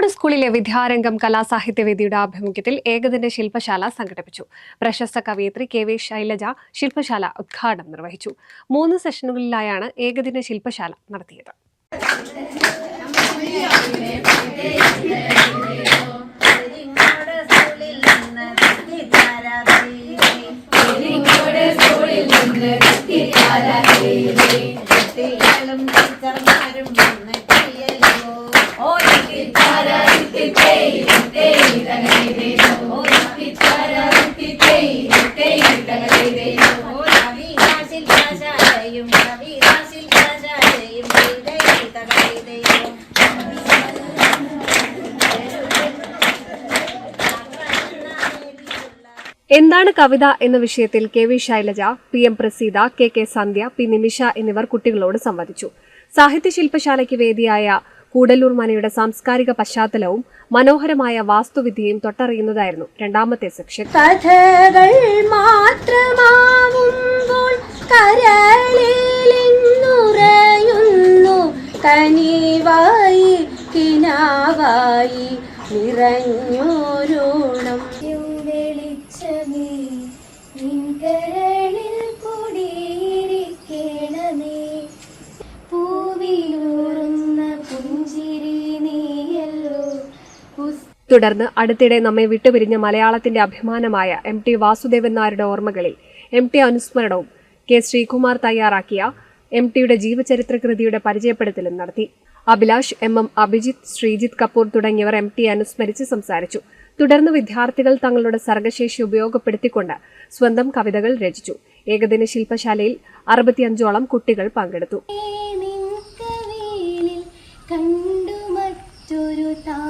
പെരിങ്ങോട് സ്കൂളിലെ വിദ്യാരംഗം കലാസാഹിത്യവേദിയുടെ ആഭിമുഖ്യത്തിൽ ഏകദിന ശില്പശാല സംഘടിപ്പിച്ചു. പ്രശസ്ത കവയിത്രി കെ വി ശൈലജ ശില്പശാല ഉദ്ഘാടനം നിർവഹിച്ചു. മൂന്ന് സെഷനുകളിലായാണ് ഏകദിന ശില്പശാല നടത്തിയത് ും. ടീച്ചർമാരും എന്താണ് കവിത എന്ന വിഷയത്തിൽ K V Shailaja P M Praseetha K K Sandhya P Nimisha എന്നിവർ കുട്ടികളോട് സംവദിച്ചു. സാഹിത്യ ശില്പശാലയ്ക്ക് വേദിയായ കൂടല്ലൂർ മനയുടെ സാംസ്കാരിക പശ്ചാത്തലവും മനോഹരമായ വാസ്തുവിദ്യയും തൊട്ടറിയുന്നതായിരുന്നു രണ്ടാമത്തെ സെക്ഷൻ. കനിവായി കിനാവായി നിറഞ്ഞോരോണം തുടർന്ന് അടുത്തിടെ നമ്മെ വിട്ടുപിരിഞ്ഞ മലയാളത്തിന്റെ അഭിമാനമായ എം ടി വാസുദേവൻ നായരുടെ ഓർമ്മകളിൽ എം ടി അനുസ്മരണവും കെ ശ്രീകുമാർ തയ്യാറാക്കിയ എം ടിയുടെ ജീവചരിത്ര കൃതിയുടെ പരിചയപ്പെടുത്തലും നടത്തി. അഭിലാഷ് എം എം അഭിജിത്ത് ശ്രീജിത്ത് കപൂർ തുടങ്ങിയവർ എം ടി അനുസ്മരിച്ച് സംസാരിച്ചു. തുടർന്ന് വിദ്യാർത്ഥികൾ തങ്ങളുടെ സർഗശേഷി ഉപയോഗപ്പെടുത്തിക്കൊണ്ട് സ്വന്തം കവിതകൾ രചിച്ചു. ഏകദിന ശില്പശാലയിൽ അറുപത്തിയഞ്ചോളം കുട്ടികൾ പങ്കെടുത്തു. കണ്ടു മറ്റൊരു താമരക്കാട്